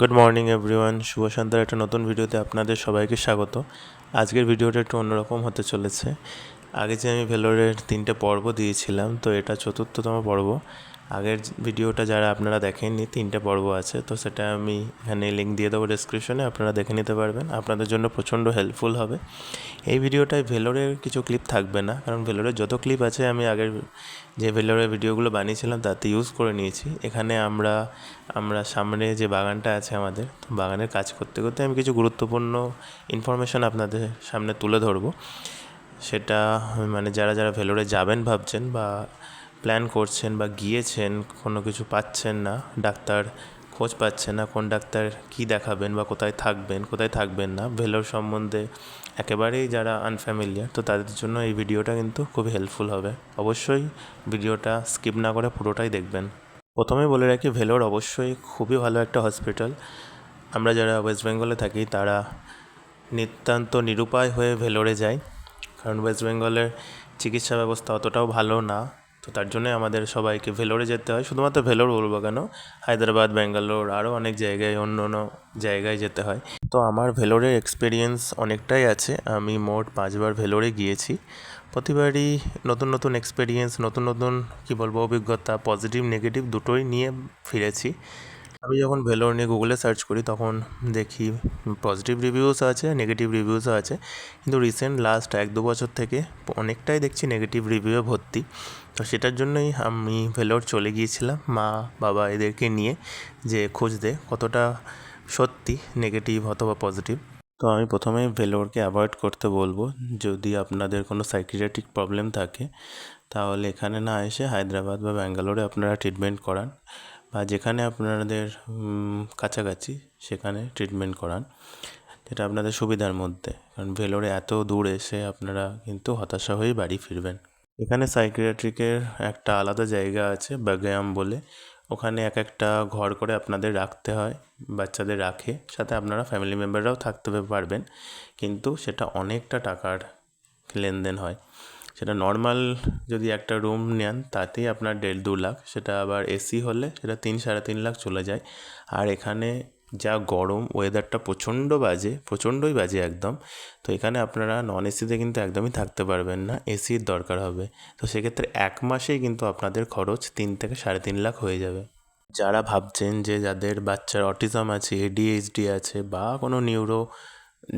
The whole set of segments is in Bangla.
গুড মর্নিং এভরিওয়ান শুভ একটা নতুন ভিডিওতে আপনাদের সবাইকে স্বাগত। আজকের ভিডিওটা একটু অন্যরকম হতে চলেছে। আগে যে আমি ভেলোরের তিনটে পর্ব দিয়েছিলাম, তো এটা চতুর্থতম পর্ব। আগের ভিডিওটা যারা আপনারা দেখেননি, তিনটে পর্ব আছে, তো সেটা আমি এখানে লিঙ্ক দিয়ে দেবো ডিসক্রিপশনে আপনারা দেখে নিতে পারবেন। আপনাদের জন্য প্রচণ্ড হেল্পফুল হবে। এই ভিডিওটায় ভেলোরের কিছু ক্লিপ থাকবে না, কারণ ভেলোরের যত ক্লিপ আছে, আমি আগের যে ভেলোরের ভিডিওগুলো বানিয়েছিলাম, তাতে ইউজ করে নিয়েছি। এখানে আমরা আমরা সামনে যে বাগানটা আছে আমাদের, তো বাগানের কাজ করতে করতে আমি কিছু গুরুত্বপূর্ণ ইনফরমেশান আপনাদের সামনে তুলে ধরবো। সেটা মানে যারা যারা ভেলোরে যাবেন ভাবছেন বা প্ল্যান করছেন বা গিয়েছেন, কোনো কিছু পাচ্ছেন না, ডাক্তার খোঁজ পাচ্ছেন না, কোন ডাক্তার কী দেখাবেন বা কোথায় থাকবেন কোথায় থাকবেন না, ভেলোর সম্বন্ধে একেবারেই যারা আনফ্যামিলিয়ার তো তাদের জন্য এই ভিডিওটা কিন্তু খুব হেল্পফুল হবে। অবশ্যই ভিডিওটা স্কিপ না করে পুরোটাই দেখবেন। প্রথমে বলে রাখি, ভেলোর অবশ্যই খুবই ভালো একটা হসপিটাল আমরা যারা ওয়েস্ট বেঙ্গলে থাকি, তারা নিতান্ত নিরুপায় হয়ে ভেলোরে যাই। কারণ ওয়েস্ট বেঙ্গলের চিকিৎসা ব্যবস্থা অতটাও ভালো না। তো তার জন্য আমাদের সবাইকে ভেলোরে যেতে হয়। শুধুমাত্র ভেলোর বলব কেন? হায়দ্রাবাদ, ব্যাঙ্গালোর আরও অনেক জায়গায়, অন্য অন্য জায়গায় যেতে হয়। তো আমার ভেলোরের এক্সপিরিয়েন্স অনেকটাই আছে। আমি মোট পাঁচবার ভেলোরে গিয়েছি। প্রতিবারই নতুন নতুন এক্সপিরিয়েন্স নতুন নতুন, কী বলব, অভিজ্ঞতা পজিটিভ নেগেটিভ দুটোই নিয়ে ফিরেছি। আমি যখন ভেলোর নিয়ে গুগলে সার্চ করি, তখন দেখি পজিটিভ রিভিউস আছে নেগেটিভ রিভিউসও আছে। কিন্তু রিসেন্ট লাস্ট এক দু বছর থেকে অনেকটাই দেখছি নেগেটিভ রিভিউয়ে ভর্তি। তো সেটার জন্যই আমি ভেলোর চলে গিয়েছিলাম মা, বাবা এদেরকে নিয়ে যে খুঁজতে কতটা সত্যি নেগেটিভ অথবা পজিটিভ তো আমি প্রথমেই ভেলোরকে অ্যাভয়েড করতে বলব, যদি আপনাদের কোনো সাইকিয়াট্রিক প্রবলেম থাকে, তাহলে এখানে না এসে হায়দ্রাবাদ বা ব্যাঙ্গালোরে আপনারা ট্রিটমেন্ট করান বা যেখানে আপনাদের কাছাকাছি সেখানে ট্রিটমেন্ট করান। যেটা আপনাদের সুবিধার মধ্যে, কারণ ভেলোরে এত দূর এসে আপনারা কিন্তু হতাশা হয়েই বাড়ি ফিরবেন। এখানে সাইকিয়াট্রিকের একটা আলাদা জায়গা আছে বাগেয়াম বলে। ওখানে এক একটা ঘর করে আপনাদের রাখতে হয়, বাচ্চাদের রাখে। সাথে আপনারা ফ্যামিলি মেম্বাররাও থাকতে পারবেন, কিন্তু সেটা অনেকটা টাকার লেনদেন হয়। সেটা নর্মাল যদি একটা রুম নেন, তাতেই আপনার দেড় দু লাখ। সেটা আবার এসি হলে সেটা তিন, সাড়ে তিন লাখ চলে যায়। আর এখানে যা গরম ওয়েদারটা প্রচণ্ড বাজে, প্রচণ্ডই বাজে একদম। তো এখানে আপনারা নন এসিতে কিন্তু একদমই থাকতে পারবেন না এসির দরকার হবে। তো সেক্ষেত্রে এক মাসেই কিন্তু আপনাদের খরচ তিন থেকে সাড়ে তিন লাখ হয়ে যাবে। যারা ভাবছেন যে যাদের বাচ্চার অটিজম আছে এডিএইচডি আছে বা কোনো নিউরো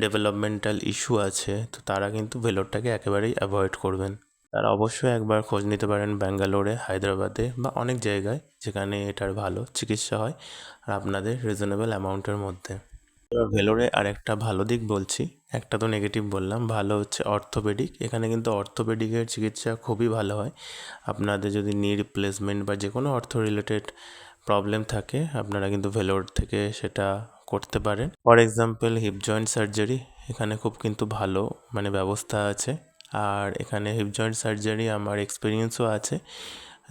ডেভেলপমেন্টাল ইস্যু আছে, তো তারা কিন্তু ভেলোরটাকে একেবারেই অ্যাভয়েড করবেন। তারা অবশ্যই একবার খোঁজ নিতে পারেন ব্যাঙ্গালোরে, হায়দ্রাবাদে বা অনেক জায়গায় যেখানে এটার ভালো চিকিৎসা হয় আর আপনাদের রিজনেবল অ্যামাউন্টের মধ্যে। ভেলোরে আরেকটা ভালো দিক বলছি, একটা তো নেগেটিভ বললাম, ভালো হচ্ছে অর্থোপেডিক এখানে কিন্তু অর্থোপেডিকের চিকিৎসা খুবই ভালো হয়। আপনাদের যদি নি রিপ্লেসমেন্ট বা যে কোনো অর্থ রিলেটেড প্রবলেম থাকে, আপনারা কিন্তু ভেলোর থেকে সেটা করতে পারেন। For example hip joint surgery এখানে খুব কিন্তু ভালো মানে ব্যবস্থা আছে। আর এখানে হিপ জয়েন্ট সার্জারি আমার এক্সপিরিয়েন্সও আছে।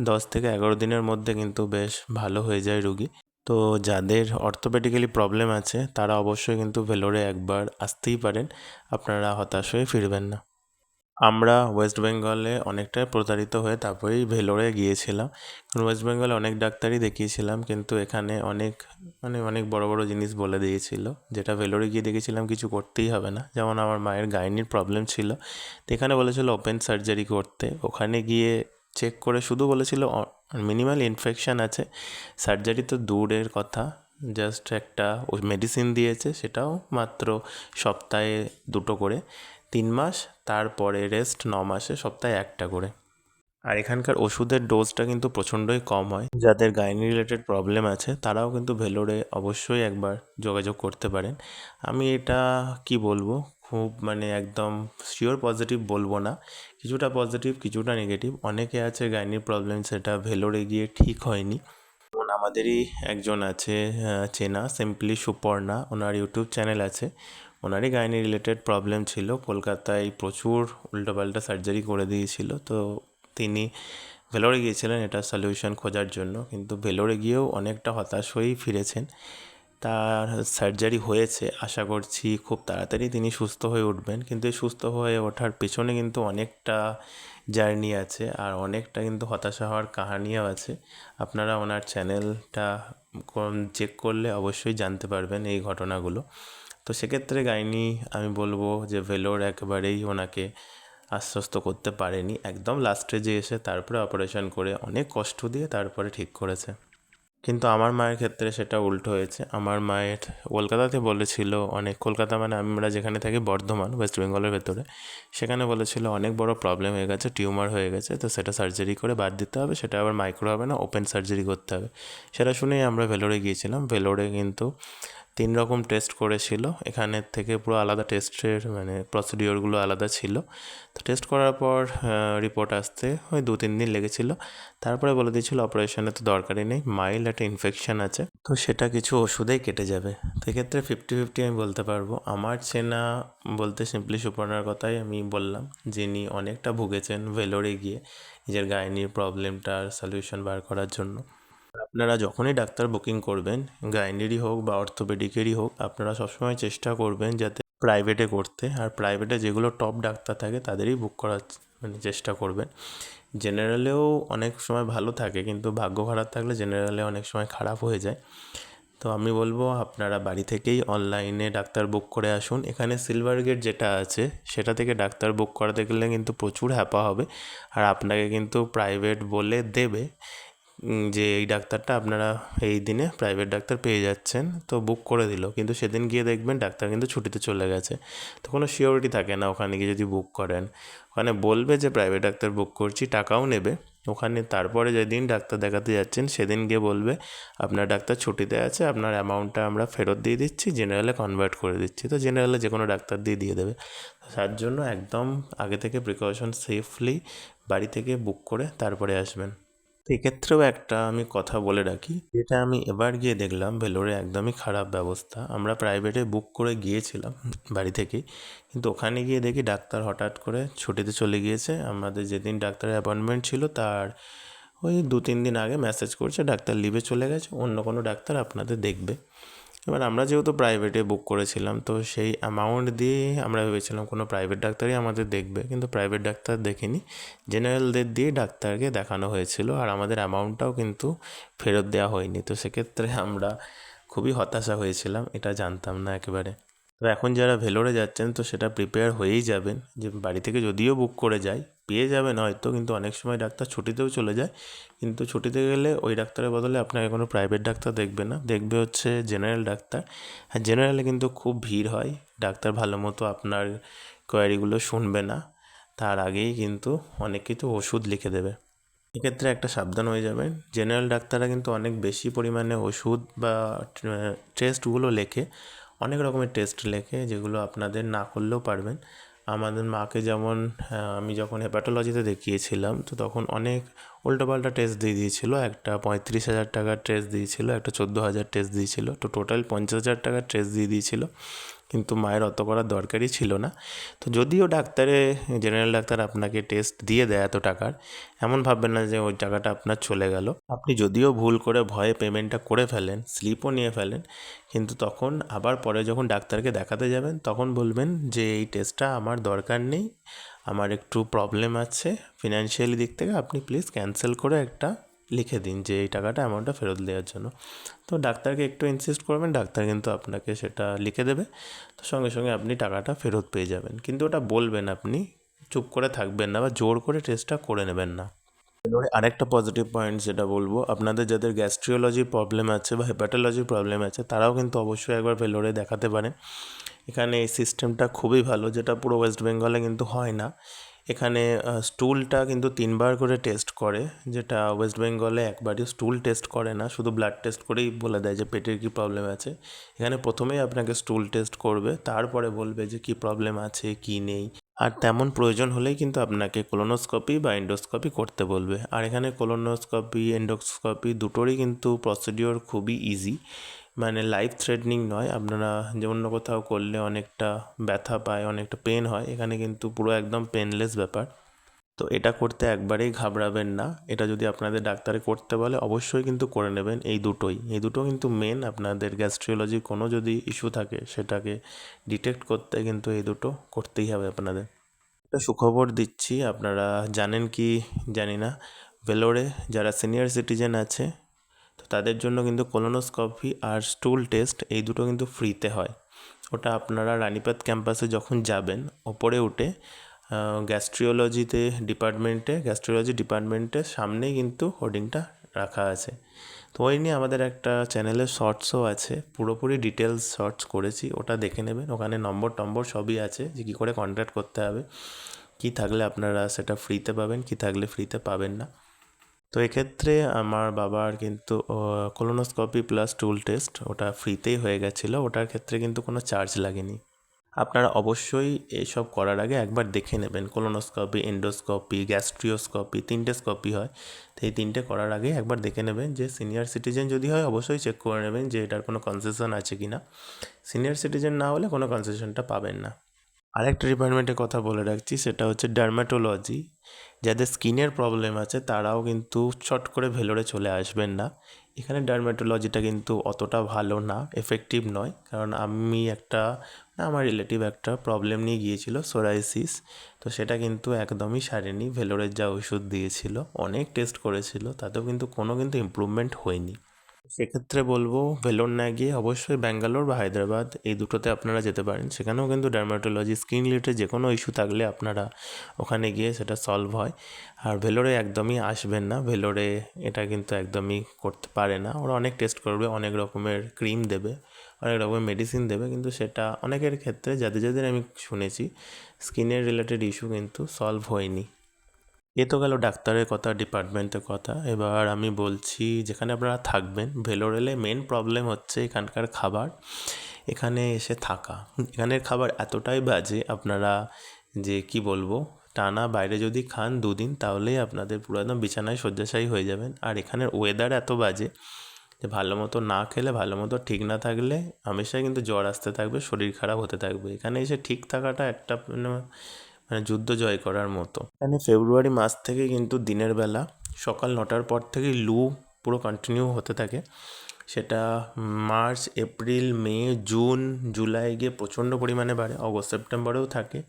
দশ থেকে এগারো দিনের মধ্যে কিন্তু বেশ ভালো হয়ে যায় রুগী। তো যাদের অর্থোপেডিক্যালি প্রবলেম আছে, তারা অবশ্যই কিন্তু ভেলোরে একবার আসতেই পারেন। আপনারা হতাশ হয়ে ফিরবেন না। আমরা ওয়েস্ট বেঙ্গলে অনেকটাই প্রতারিত হয়ে তারপরেই ভেলোরে গিয়েছিলাম। ওয়েস্ট বেঙ্গলে অনেক ডাক্তারই দেখিয়েছিলাম, কিন্তু এখানে অনেক মানে অনেক বড় বড় জিনিস বলে দিয়েছিল। যেটা ভেলোরে গিয়ে দেখেছিলাম, কিছু করতেই হবে না। যেমন আমার মায়ের গাইনির প্রবলেম ছিল। তো এখানে বলেছিল ওপেন সার্জারি করতে। ওখানে গিয়ে চেক করে শুধু বলেছিল মিনিমাল ইনফেকশান আছে। সার্জারি তো দূরের কথা। জাস্ট একটা মেডিসিন দিয়েছে, সেটাও মাত্র সপ্তাহে দুটো করে। তিন মাস, তারপরে রেস্ট ন মাসে, সপ্তাহে একটা করে। আর এখানকার ওষুধের ডোজটা কিন্তু প্রচণ্ডই কম হয়। যাদের গাইনি রিলেটেড প্রবলেম আছে, তারাও কিন্তু ভেলোরে অবশ্যই একবার যোগাযোগ করতে পারেন। আমি এটা কি বলব? খুব মানে একদম শিওর পজিটিভ বলব না। কিছুটা পজিটিভ কিছুটা নেগেটিভ অনেকে আছে গাইনির প্রবলেম সেটা ভেলোরে গিয়ে ঠিক হয়নি। যেমন আমাদেরই একজন আছে চেনা সিম্পলি সুপর্ণা। ওনার ইউটিউব চ্যানেল আছে। ওনারই গাইনি রিলেটেড প্রবলেম ছিল। কলকাতায় প্রচুর উল্টোপাল্টা সার্জারি করে দিয়েছিল। তো তিনি ভেলোরে গিয়েছিলেন এটা সলিউশন খোঁজার জন্য। কিন্তু ভেলোরে গিয়েও অনেকটা হতাশ হয়েই ফিরেছেন। তার সার্জারি হয়েছে। আশা করছি খুব তাড়াতাড়ি তিনি সুস্থ হয়ে উঠবেন। কিন্তু এই সুস্থ হয়ে ওঠার পেছনে কিন্তু অনেকটা জার্নি আছে আর অনেকটা কিন্তু হতাশা হওয়ার কাহানিও আছে। আপনারা ওনার চ্যানেলটা চেক করলে অবশ্যই জানতে পারবেন এই ঘটনাগুলো। তো সেক্ষেত্রে গাইনি, আমি বলব যে ভেলোর একেবারেই ওনাকে আশ্বস্ত করতে পারেনি। একদম লাস্টে স্টেজে এসে তারপরে অপারেশন করে অনেক কষ্ট দিয়ে তারপরে ঠিক করেছে। কিন্তু আমার মায়ের ক্ষেত্রে সেটা উল্টো হয়েছে। আমার মায়ের কলকাতাতে বলেছিল অনেক, কলকাতা মানে আমরা যেখানে থাকি বর্ধমান ওয়েস্ট বেঙ্গলের ভেতরে, সেখানে বলেছিল অনেক বড় প্রবলেম হয়ে গেছে টিউমার হয়ে গেছে, তো সেটা সার্জারি করে বাদ দিতে হবে, সেটা আবার মাইক্রো হবে না ওপেন সার্জারি করতে হবে। সেটা শুনেই আমরা ভেলোরে গিয়েছিলাম। ভেলোরে কিন্তু তিন রকম টেস্ট করেছিল। এখানের থেকে পুরো আলাদা টেস্টের মানে প্রসিডিওরগুলো আলাদা ছিল। তো টেস্ট করার পর রিপোর্ট আসতে ওই দু তিন দিন লেগেছিল। তারপরে বলে দিয়েছিল অপারেশনের তো দরকারই নেই মাইল্ড একটা ইনফেকশান আছে। তো সেটা কিছু ওষুধেই কেটে যাবে। তো এক্ষেত্রে ফিফটি ফিফটি আমি বলতে পারব। আমার চেনা বলতে সিম্পলি সুপর্ণার কথাই আমি বললাম, যিনি অনেকটা ভুগেছেন ভেলোরে গিয়ে নিজের গায়ে গাইনির প্রবলেমটার সলিউশন বার করার জন্য। আপনারা যখনই ডাক্তার বুকিং করবেন, গাইনিরই হোক বা অর্থোপেডিকেরই হোক, আপনারা সবসময় চেষ্টা করবেন যাতে প্রাইভেটে করতে। আর প্রাইভেটে যেগুলো টপ ডাক্তার থাকে, তাদেরই বুক করার মানে চেষ্টা করবেন। জেনারেলেও অনেক সময় ভালো থাকে, কিন্তু ভাগ্য খারাপ থাকলে জেনারেলে অনেক সময় খারাপ হয়ে যায়। তো আমি বলব, আপনারা বাড়ি থেকেই অনলাইনে ডাক্তার বুক করে আসুন। এখানে সিলভার গেট যেটা আছে, সেটা থেকে ডাক্তার বুক করাতে গেলে কিন্তু প্রচুর হ্যাপা হবে। আর আপনাকে কিন্তু প্রাইভেট বলে দেবে। যে এই ডাক্তারটা আপনারা এই দিনে প্রাইভেট ডাক্তার পেয়ে যাচ্ছেন, তো বুক করে দিল। কিন্তু সেদিন গিয়ে দেখবেন ডাক্তার কিন্তু ছুটিতে চলে গেছে। তো কোনো শিওরিটি থাকে না ওখানে গিয়ে যদি বুক করেন। ওখানে বলবে যে প্রাইভেট ডাক্তার বুক করছি, টাকাও নেবে। ওখানে তারপরে যেদিন ডাক্তার দেখাতে যাচ্ছেন, সেদিন গিয়ে বলবে, আপনার ডাক্তার ছুটিতে আছে, আপনার অ্যামাউন্টটা আমরা ফেরত দিয়ে দিচ্ছি জেনারেলে কনভার্ট করে দিচ্ছি। তো জেনারেলে যে কোনো ডাক্তার দিয়ে দিয়ে দেবে। তার জন্য একদম আগে থেকে প্রিকশন সেফলি বাড়ি থেকে বুক করে তারপরে আসবেন। এক্ষেত্রেও একটা আমি কথা বলে রাখি। যেটা আমি এবার গিয়ে দেখলাম, ভেলোরে একদমই খারাপ ব্যবস্থা। আমরা প্রাইভেটে বুক করে গিয়েছিলাম বাড়ি থেকে। কিন্তু ওখানে গিয়ে দেখি ডাক্তার হঠাৎ করে ছুটিতে চলে গিয়েছে। আমাদের যেদিন ডাক্তারের অ্যাপয়েন্টমেন্ট ছিল, তার ওই দু তিন দিন আগে মেসেজ করছে, ডাক্তার লিভে চলে গেছে। অন্য কোনো ডাক্তার আপনাদের দেখবে। এবার আমরা যেহেতু প্রাইভেটে বুক করেছিলাম, তো সেই অ্যামাউন্ট দিয়ে আমরা ভেবেছিলাম কোনো প্রাইভেট ডাক্তারই আমাদের দেখবে। কিন্তু প্রাইভেট ডাক্তার দেখিনি। জেনারেলদের দিয়ে ডাক্তারকে দেখানো হয়েছিল আর আমাদের অ্যামাউন্টটাও কিন্তু ফেরত দেওয়া হয়নি। তো সেক্ষেত্রে আমরা খুবই হতাশা হয়েছিলাম, এটা জানতাম না একেবারে। তো এখন যারা ভেলোরে যাচ্ছেন, তো সেটা প্রিপেয়ার হয়েই যাবেন। যে বাড়ি থেকে যদিও বুক করে যায় পেয়ে যাবেন হয়তো, কিন্তু অনেক সময় ডাক্তার ছুটিতেও চলে যায়। কিন্তু ছুটিতে গেলে ওই ডাক্তারের বদলে আপনাকে কোনো প্রাইভেট ডাক্তার দেখবে না। দেখবে হচ্ছে জেনারেল ডাক্তার। আর জেনারেলে কিন্তু খুব ভিড় হয়। ডাক্তার ভালো মতো আপনার কোয়ারিগুলো শুনবে না। তার আগেই কিন্তু অনেক কিছু ওষুধ লিখে দেবে। এক্ষেত্রে একটা সাবধান হয়ে যাবেন। জেনারেল ডাক্তাররা কিন্তু অনেক বেশি পরিমাণে ওষুধ বা টেস্টগুলো লেখে। অনেক রকমের টেস্ট লেখে, যেগুলো আপনাদের না করলেও পারবেন। আমাদের মাকে যেমন আমি যখন হেপাটোলজিতে দেখিয়েছিলাম, তো তখন অনেক উল্টোপাল্টা টেস্ট দিয়ে দিয়েছিল। একটা পঁয়ত্রিশ হাজার টাকার টেস্ট দিয়েছিল, একটা চোদ্দ হাজার টেস্ট দিয়েছিল। তো টোটাল পঞ্চাশ হাজার টাকার টেস্ট দিয়ে দিয়েছিল। কিন্তু মায়ের অত করার দরকারই ছিল না। তো যদিও ডাক্তারে জেনারেল ডাক্তার আপনাকে টেস্ট দিয়ে দেয় এত টাকার, এমন ভাববেন না যে ওই টাকাটা আপনার চলে গেল। আপনি যদিও ভুল করে ভয়ে পেমেন্টটা করে ফেলেন স্লিপও নিয়ে ফেলেন, কিন্তু তখন আবার পরে যখন ডাক্তারকে দেখাতে যাবেন, তখন বলবেন যে এই টেস্টটা আমার দরকার নেই, আমার একটু প্রবলেম আছে। ফিনান্সিয়ালি দিক থেকে আপনি প্লিজ ক্যান্সেল করে একটা লিখে দিন যে এই টাকাটা অ্যামাউন্টটা ফেরত দেওয়ার জন্য। তো ডাক্তারকে একটু ইনসিস্ট করবেন, ডাক্তার কিন্তু আপনাকে সেটা লিখে দেবে। তো সঙ্গে সঙ্গে আপনি টাকাটা ফেরত পেয়ে যাবেন। কিন্তু ওটা বলবেন আপনি, চুপ করে থাকবেন না বা জোর করে টেস্টটা করে নেবেন না। আরেকটা পজিটিভ পয়েন্ট যেটা বলব, আপনাদের যাদের গ্যাস্ট্রিওলজি প্রবলেম আছে বা হেপাটোলজি প্রবলেম আছে, তারাও কিন্তু অবশ্যই একবার ভেলোরে দেখাতে পারেন। এখানে এই সিস্টেমটা খুবই ভালো, যেটা পুরো ওয়েস্ট বেঙ্গলে কিন্তু হয় না। এখানে স্টুলটা কিন্তু তিনবার করে টেস্ট করে, যেটা ওয়েস্ট বেঙ্গলে একবারই স্টুল টেস্ট করে না, শুধু ব্লাড টেস্ট করেই বলে দেয় যে পেটের কী প্রবলেম আছে। এখানে প্রথমেই আপনাকে স্টুল টেস্ট করবে, তারপরে বলবে যে কী প্রবলেম আছে, কী নেই। আর তেমন প্রয়োজন হলেই কিন্তু আপনাকে কোলোনোস্কোপি বা এন্ডোস্কোপি করতে বলবে। আর এখানে কোলোনোস্কোপি এন্ডোস্কোপি দুটোরই কিন্তু প্রসিডিওর খুবই ইজি মানে লাইফ থ্রেটনিং নয়। আপনারা যে অন্য কোথাও করলে অনেকটা ব্যথা পায়, অনেকটা পেন হয়, এখানে কিন্তু পুরো একদম পেনলেস ব্যাপার। তো এটা করতে একবারেই ঘাবড়াবেন না। এটা যদি আপনাদের ডাক্তারে করতে বলে, অবশ্যই কিন্তু করে নেবেন এই দুটোই। এই দুটো কিন্তু মেন আপনাদের গ্যাস্ট্রিওলজির কোনো যদি ইস্যু থাকে, সেটাকে ডিটেক্ট করতে কিন্তু এই দুটো করতেই হবে আপনাদের। একটা সুখবর দিচ্ছি, আপনারা জানেন কি জানি না। ভেলোরে যারা সিনিয়র সিটিজেন আছে তো তাদের জন্য কিন্তু কোলোনোস্কপি আর স্টুল টেস্ট এই দুটো কিন্তু ফ্রিতে হয়। ওটা আপনারা রানীপাত ক্যাম্পাসে যখন যাবেন, ওপরে উঠে গ্যাস্ট্রিওলজিতে ডিপার্টমেন্টে গ্যাস্ট্রিওলজি ডিপার্টমেন্টের সামনেই কিন্তু হোর্ডিংটা রাখা আছে। তো ওই নিয়ে আমাদের একটা চ্যানেলের শর্টসও আছে, পুরোপুরি ডিটেলস শর্টস করেছি, ওটা দেখে নেবেন। ওখানে নম্বর টম্বর সবই আছে যে কী করে কন্ট্যাক্ট করতে হবে, কী থাকলে আপনারা সেটা ফ্রিতে পাবেন, কী থাকলে ফ্রিতে পাবেন না। তো এক্ষেত্রে আমার বাবার কিন্তু কোলোনোস্কপি প্লাস টুল টেস্ট ওটা ফ্রিতেই হয়ে গেছিল, ওটার ক্ষেত্রে কিন্তু কোনো চার্জ লাগেনি। আপনারা অবশ্যই এসব করার আগে একবার দেখে নেবেন কোলোনোস্কপি এন্ডোস্কপি গ্যাস্ট্রিওস্কপি তিনটে স্কপি হয়, তো এই তিনটে করার আগে একবার দেখে নেবেন যে সিনিয়র সিটিজেন যদি হয় অবশ্যই চেক করে নেবেন যে এটার কোনো কনসেশন আছে কি না সিনিয়র সিটিজেন না হলে কোনো কনসেশনটা পাবেন না। আরেকটা ডিপার্টমেন্টের কথা বলে রাখছি, সেটা হচ্ছে ডার্মাটোলজি। যাদের স্কিনের প্রবলেম আছে, তারাও কিন্তু চট করে ভেলোরে চলে আসবেন না। এখানে ডার্মাটোলজিটা কিন্তু অতটা ভালো না এফেক্টিভ নয়। কারণ আমি একটা আমার রিলেটিভ একটা প্রবলেম নিয়ে গিয়েছিল সোরাইসিস তো সেটা কিন্তু একদমই সারেনি, ভেলোরের যা ওষুধ দিয়েছিল, অনেক টেস্ট করেছিল, তাতেও কিন্তু কোনো কিন্তু ইম্প্রুভমেন্ট হয়নি। সেক্ষেত্রে বলব ভেলোর না গিয়ে অবশ্যই ব্যাঙ্গালোর বা হায়দ্রাবাদ, এই দুটোতে আপনারা যেতে পারেন। সেখানেও কিন্তু ডার্মাটোলজি স্কিন রিলেটেড যে কোনো ইস্যু থাকলে আপনারা ওখানে গিয়ে সেটা সলভ হয়। আর ভেলোরে একদমই আসবেন না। ভেলোরে এটা কিন্তু একদমই করতে পারে না। ওরা অনেক টেস্ট করবে, অনেক রকমের ক্রিম দেবে, অনেক রকমের মেডিসিন দেবে। কিন্তু সেটা অনেকের ক্ষেত্রে, যাদের যাদের আমি শুনেছি স্কিনের রিলেটেড ইস্যু কিন্তু সলভ হয়নি। এ তো গেল ডাক্তারের কথা ডিপার্টমেন্টের কথা। এবার আমি বলছি, যেখানে আপনারা থাকবেন ভেলোর এলে মেন প্রবলেম হচ্ছে এখানকার খাবার। এখানে এসে থাকা। এখানের খাবার এতটাই বাজে, আপনারা যে কি বলব, টানা বাইরে যদি খান দুদিন তাহলেই আপনাদের পুরো একদম বিছানায় শয্যাশায়ী হয়ে যাবেন। আর এখানের ওয়েদার এত বাজে যে ভালো মতো না খেলে, ভালো মতো ঠিক না থাকলে হামেশাই কিন্তু জ্বর আসতে থাকবে, শরীর খারাপ হতে থাকবে। এখানে এসে ঠিক থাকাটা একটা মানে যুদ্ধ জয় করার মতো। এখানে ফেব্রুয়ারি মাস থেকে কিন্তু দিনের বেলা সকাল নটার পর থেকে লু পুরো কন্টিনিউ হতে থাকে। সেটা March, April, May, June, July গিয়ে প্রচণ্ড পরিমাণে বাড়ে। অগস্ট, সেপ্টেম্বরেও থাকে।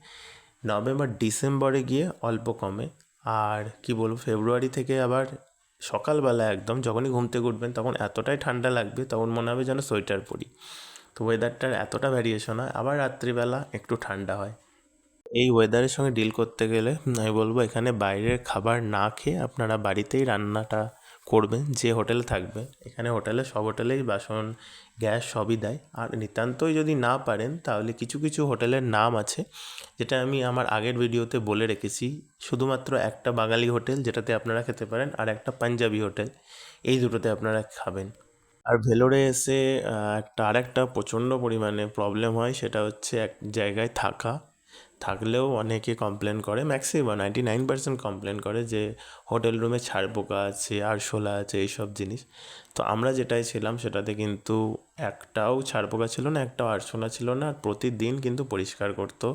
নভেম্বর, ডিসেম্বরে গিয়ে অল্প কমে। আর কি বলব, ফেব্রুয়ারি থেকে আবার সকালবেলা একদম যখনই ঘুম থেকে উঠবেন তখন এতটাই ঠান্ডা লাগবে, তখন মনে হবে যেন সোয়েটার পরি। তো ওয়েদারটার এতটা ভ্যারিয়েশন হয়, আবার রাত্রিবেলা একটু ঠান্ডা হয়। এই ওয়েদারের সঙ্গে ডিল করতে গেলে আমি বলব এখানে বাইরের খাবার না খেয়ে আপনারা বাড়িতেই রান্নাটা করবেন, যে হোটেলে থাকবেন এখানে হোটেলে সব হোটেলেই বাসন, গ্যাস সবই দেয়। আর নিতান্তই যদি না পারেন, তাহলে কিছু কিছু হোটেলের নাম আছে, যেটা আমি আমার আগের ভিডিওতে বলে রেখেছি। শুধুমাত্র একটা বাঙালি হোটেল যেটাতে আপনারা খেতে পারেন, আর একটা পাঞ্জাবি হোটেল এই দুটোতে আপনারা খাবেন। আর ভেলোরে এসে একটা আরেকটা প্রচণ্ড পরিমাণে প্রবলেম হয়, সেটা হচ্ছে এক জায়গায় থাকা। থাকলেও অনেকে কমপ্লেন করে maximum ninety nine percent complain করে যে হোটেল রুমে ছাড় পোকা আছে আরশোলা আছে, এইসব জিনিস। তো আমরা যেটাই ছিলাম সেটাতে কিন্তু একটাও ছাড় পোকা ছিল না, একটাও আরশোলা ছিল না। আর প্রতিদিন কিন্তু পরিষ্কার করতো,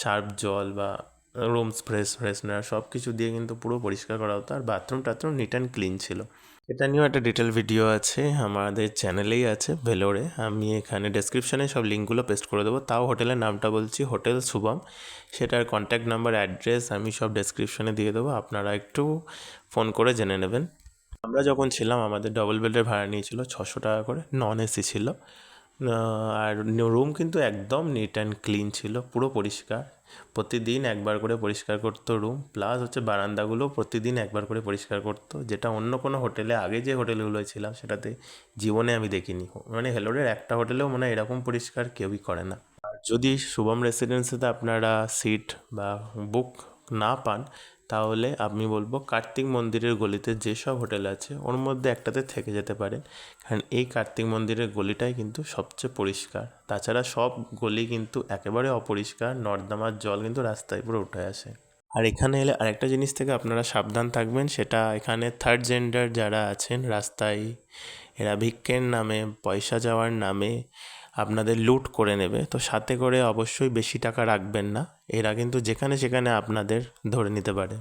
সার্ফ জল বা রুম ফ্রেশ ফ্রেশনার সব কিছু দিয়ে কিন্তু পুরো পরিষ্কার করা হতো। আর বাথরুম টাথরুম নিট অ্যান্ড ক্লিন ছিল। এটা নিয়েও একটা ডিটেল ভিডিও আছে, আমাদের চ্যানেলেই আছে, ভেলোরে। আমি এখানে ডেসক্রিপশানে সব লিঙ্কগুলো পেস্ট করে দেবো। তাও হোটেলের নামটা বলছি হোটেল শুভম সেটার কন্ট্যাক্ট নাম্বার অ্যাড্রেস আমি সব ডেসক্রিপশানে দিয়ে দেবো। আপনারা একটু ফোন করে জেনে নেবেন। আমরা যখন ছিলাম, আমাদের ডবল বেডের ভাড়া নিয়েছিল ছশো টাকা করে নন এসি ছিল। আর রুম কিন্তু একদম নিট অ্যান্ড ক্লিন ছিল, পুরো পরিষ্কার। প্রতিদিন একবার করে পরিষ্কার করতো রুম প্লাস হচ্ছে বারান্দাগুলো প্রতিদিন একবার করে পরিষ্কার করতো। যেটা অন্য কোনো হোটেলে আগে যে হোটেলগুলো ছিলাম সেটাতে জীবনে আমি দেখিনি। মানে হেলোরের একটা হোটেলেও মনে এরকম পরিষ্কার কেউই করে না। যদি শুভম রেসিডেন্সিতে আপনারা সিট বা বুক না পান তাহলে আমি বলব কার্তিক মন্দিরের গলিতে যেসব হোটেল আছে, ওর মধ্যে একটাতে থেকে যেতে পারেন। কারণ এই কার্তিক মন্দিরের গলিটাই কিন্তু সবচেয়ে পরিষ্কার। তাছাড়া সব গলি কিন্তু একেবারে অপরিষ্কার, নর্দমার জল কিন্তু রাস্তায় পুরো উঠে আসে। আর এখানে এলে আরেকটা জিনিস থেকে আপনারা সাবধান থাকবেন, সেটা এখানে থার্ড জেন্ডার যারা আছেন, রাস্তায় এরা ভিক্ষের নামে, পয়সা যাওয়ার নামে আপনাদের লুট করে নেবে। তো সাথে করে অবশ্যই বেশি টাকা রাখবেন না। এরা কিন্তু যেখানে সেখানে আপনাদের ধরে নিতে পারে।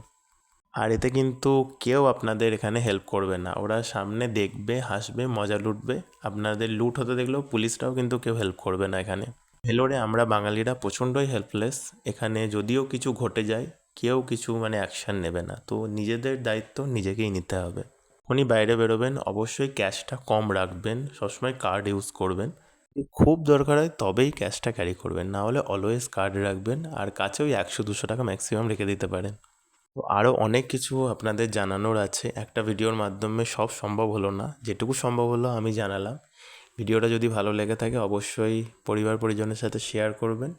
আর এতে কিন্তু কেউ আপনাদের এখানে হেল্প করবে না। ওরা সামনে দেখবে, হাসবে, মজা লুটবে। আপনাদের লুট হতে দেখলেও পুলিশরাও কিন্তু কেউ হেল্প করবে না এখানে। ভেলোরে আমরা বাঙালিরা প্রচণ্ডই হেল্পলেস এখানে যদিও কিছু ঘটে যায়, কেউ কিছু মানে অ্যাকশান নেবে না। তো নিজেদের দায়িত্ব নিজেকেই নিতে হবে। উনি বাইরে বেরোবেন, অবশ্যই ক্যাশটা কম রাখবেন। সবসময় কার্ড ইউজ করবেন। খুব দরকার হয় তবেই ক্যাশটা ক্যারি করবেন। না হলে অলওয়েজ কার্ড রাখবেন আর কাছে ওই একশো, দুশো টাকা ম্যাক্সিমাম রেখে দিতে পারেন। তো আরও অনেক কিছু আপনাদের জানানোর আছে। একটা ভিডিওর মাধ্যমে সব সম্ভব হলো না। যেটুকু সম্ভব হলো আমি জানালাম। ভিডিওটা যদি ভালো লেগে থাকে অবশ্যই পরিবার পরিজনের সাথে শেয়ার করবেন।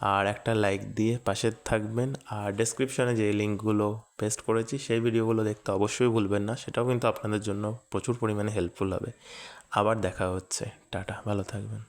আর একটা লাইক দিয়ে পাশে থাকবেন। আর ডেসক্রিপশনে যে লিঙ্কগুলো পেস্ট করেছি, সেই ভিডিওগুলো দেখতে অবশ্যই ভুলবেন না। সেটাও কিন্তু আপনাদের জন্য প্রচুর পরিমাণে হেল্পফুল হবে। আবার দেখা হচ্ছে। টাটা ভালো থাকবেন।